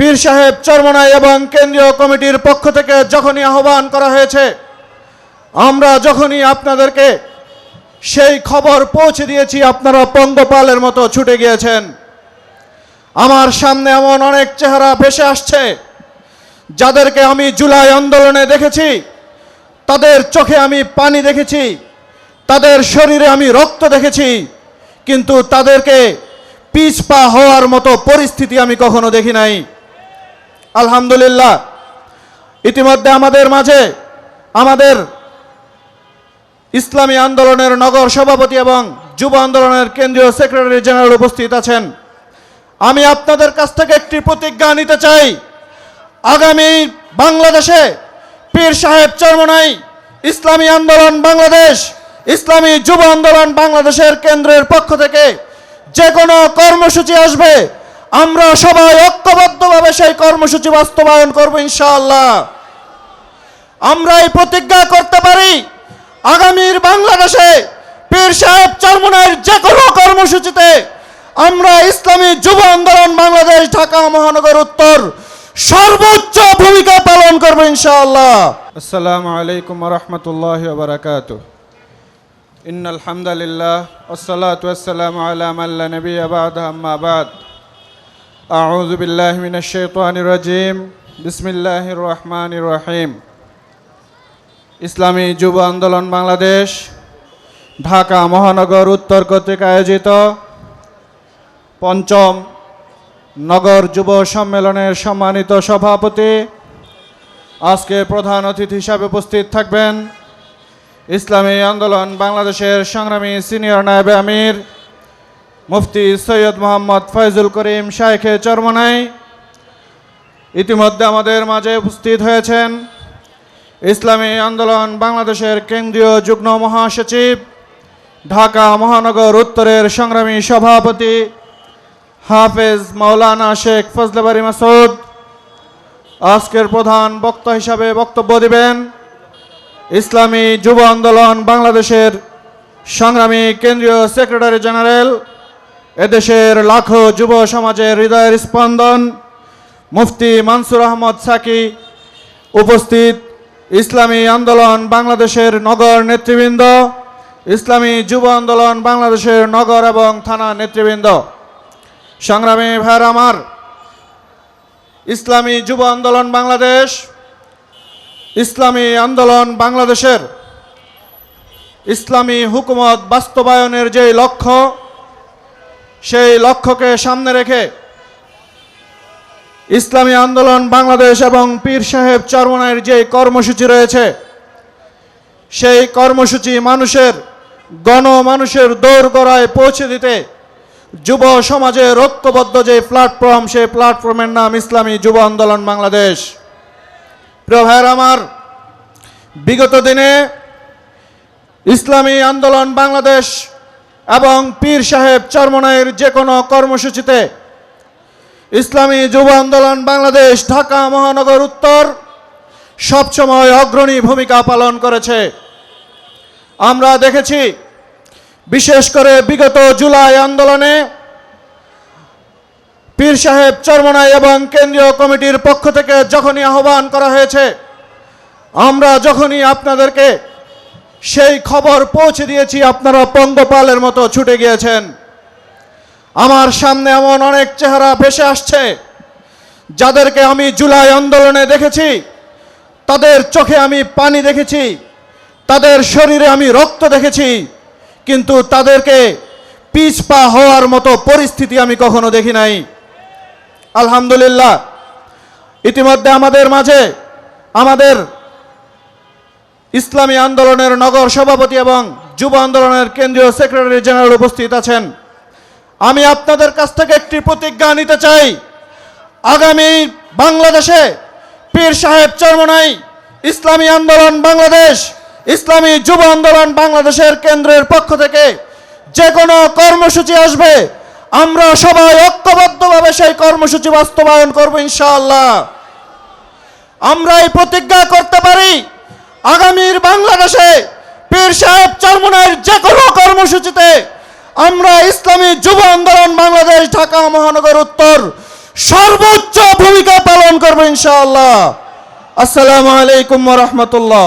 পীর সাহেব চরমনাই এবং কেন্দ্রীয় কমিটির পক্ষ থেকে যখনই আহ্বান করা হয়েছে, আমরা যখনই আপনাদেরকে সেই খবর পৌঁছে দিয়েছি, আপনারা পঙ্গপালের মতো ছুটে গিয়েছেন। আমার সামনে এমন অনেক চেহারা ভেসে আসছে, যাদেরকে আমি জুলাই আন্দোলনে দেখেছি, তাদের চোখে আমি পানি দেখেছি, তাদের শরীরে আমি রক্ত দেখেছি, কিন্তু তাদেরকে পিছপা হওয়ার মতো পরিস্থিতি আমি কখনো দেখি নাই। আলহামদুলিল্লাহ। ইতিমধ্যে আমাদের মাঝে আমাদের ইসলামী আন্দোলনের নগর সভাপতি এবং যুব আন্দোলনের কেন্দ্রীয় সেক্রেটারি জেনারেল উপস্থিত আছেন। আমি আপনাদের কাছ থেকে একটি প্রতিজ্ঞা নিতে চাই। আগামী বাংলাদেশে পীর সাহেব চরমনাই, ইসলামী আন্দোলন বাংলাদেশ, ইসলামী যুব আন্দোলন বাংলাদেশের কেন্দ্রের পক্ষ থেকে যে কোনো কর্মসূচি আসবে আমরা সবাই ঐক্যবদ্ধভাবে সেই কর্মসূচি বাস্তবায়ন করব ইনশাআল্লাহ। আমরা এই প্রতিজ্ঞা করতে পারি, আগামীর বাংলাদেশে পীর সাহেব চরমনায়ের যে কোনো কর্মসূচিতে আমরা ইসলামী যুব আন্দোলন বাংলাদেশ ঢাকা মহানগর উত্তর সর্বোচ্চ ভূমিকা পালন করব ইনশাআল্লাহ। আসসালামু আলাইকুম রহমতুল্লাহ বারাকাত ইন্নাল হামদালিল্লাহ আসসালাতু আসসালামু আলা নবী আবাদ আম্মা বাদ। أعوذ بالله من الشيطان الرجيم بسم الله الرحمن الرحيم ইসলামী যুব আন্দোলন বাংলাদেশ ঢাকা মহানগর উত্তর কর্তৃক আয়োজিত পঞ্চম নগর যুব সম্মেলনের সম্মানিত সভাপতি আজকে প্রধান অতিথি হিসাবে উপস্থিত থাকবেন ইসলামী আন্দোলন বাংলাদেশের সংগ্রামী সিনিয়র নায়েবে আমির মুফতি সৈয়দ মোহাম্মদ ফয়জুল করিম শাইখে চরমনাই ইতিমধ্যে আমাদের মাঝে উপস্থিত হয়েছেন ইসলামী আন্দোলন বাংলাদেশের কেন্দ্রীয় যুগ্ম মহাসচিব, ঢাকা মহানগর উত্তরের সংগ্রামী সভাপতি হাফেজ মাওলানা শেখ ফজলেবারি মাসুদ আজকের প্রধান বক্তা হিসাবে বক্তব্য দিবেন ইসলামী যুব আন্দোলন বাংলাদেশের সংগ্রামী কেন্দ্রীয় সেক্রেটারি জেনারেল এদেশের লাখো যুব সমাজের হৃদয়ের স্পন্দন মুফতি মানসুর আহমদ সাকি উপস্থিত ইসলামী আন্দোলন বাংলাদেশের নগর নেতৃবৃন্দ, ইসলামী যুব আন্দোলন বাংলাদেশের নগর এবং থানা নেতৃবৃন্দ। সংগ্রামী ভাইয়ের আমার, ইসলামী যুব আন্দোলন বাংলাদেশ, ইসলামী আন্দোলন বাংলাদেশের ইসলামী হুকুমত বাস্তবায়নের যে লক্ষ্য সেই লক্ষ্যকে সামনে রেখে ইসলামী আন্দোলন বাংলাদেশ এবং পীর সাহেব চরমনায়ের যে কর্মসূচি রয়েছে, সেই কর্মসূচি মানুষের গণ মানুষের দৌড় গড়ায় পৌঁছে দিতে যুব সমাজের ঐক্যবদ্ধ যে প্ল্যাটফর্ম সেই প্ল্যাটফর্মের নাম ইসলামী যুব আন্দোলন বাংলাদেশ। প্রিয় ভাইয়ের আমার, বিগত দিনে ইসলামী আন্দোলন বাংলাদেশ এবং পীর সাহেব চরমনায়ের যে কোনো কর্মসূচিতে ইসলামী যুব আন্দোলন বাংলাদেশ ঢাকা মহানগর উত্তর সবসময় অগ্রণী ভূমিকা পালন করেছে। আমরা দেখেছি, বিশেষ করে বিগত জুলাই আন্দোলনে পীর সাহেব চরমনাই এবং কেন্দ্রীয় কমিটির পক্ষ থেকে যখনই আহ্বান করা হয়েছে, আমরা যখনই আপনাদেরকে সেই খবর পৌঁছে দিয়েছি, আপনারা পঙ্গপালের মতো ছুটে গিয়েছেন। আমার সামনে এমন অনেক চেহারা ভেসে আসছে, যাদেরকে আমি জুলাই আন্দোলনে দেখেছি, তাদের চোখে আমি পানি দেখেছি, তাদের শরীরে আমি রক্ত দেখেছি, কিন্তু তাদেরকে পিছপা হওয়ার মতো পরিস্থিতি আমি কখনো দেখি নাই। আলহামদুলিল্লাহ, ইতিমধ্যে আমাদের মাঝে, আমাদের ইসলামী আন্দোলনের নগর সভাপতি এবং যুব আন্দোলনের কেন্দ্রীয় সেক্রেটারি জেনারেল উপস্থিত আছেন। আমি আপনাদের কাছ থেকে একটি প্রতিজ্ঞা নিতে চাই। আগামী বাংলাদেশে পীর সাহেব চরমনাই, ইসলামী আন্দোলন বাংলাদেশ, ইসলামী যুব আন্দোলন বাংলাদেশের কেন্দ্রের পক্ষ থেকে যে কোনো কর্মসূচি আসবে, আমরা সবাই ঐক্যবদ্ধভাবে সেই কর্মসূচি বাস্তবায়ন করব ইনশাআল্লাহ। আমরা এই প্রতিজ্ঞা করতে পারি। আগামীর বাংলাদেশে পীর সাহেব চরমনের যে কোনো কর্মসূচিতে আমরা ইসলামী যুব আন্দোলন বাংলাদেশ ঢাকা মহানগর উত্তর সর্বোচ্চ ভূমিকা ইনশাআল্লাহ। আসসালামু আলাইকুম রহমতুল্লাহ।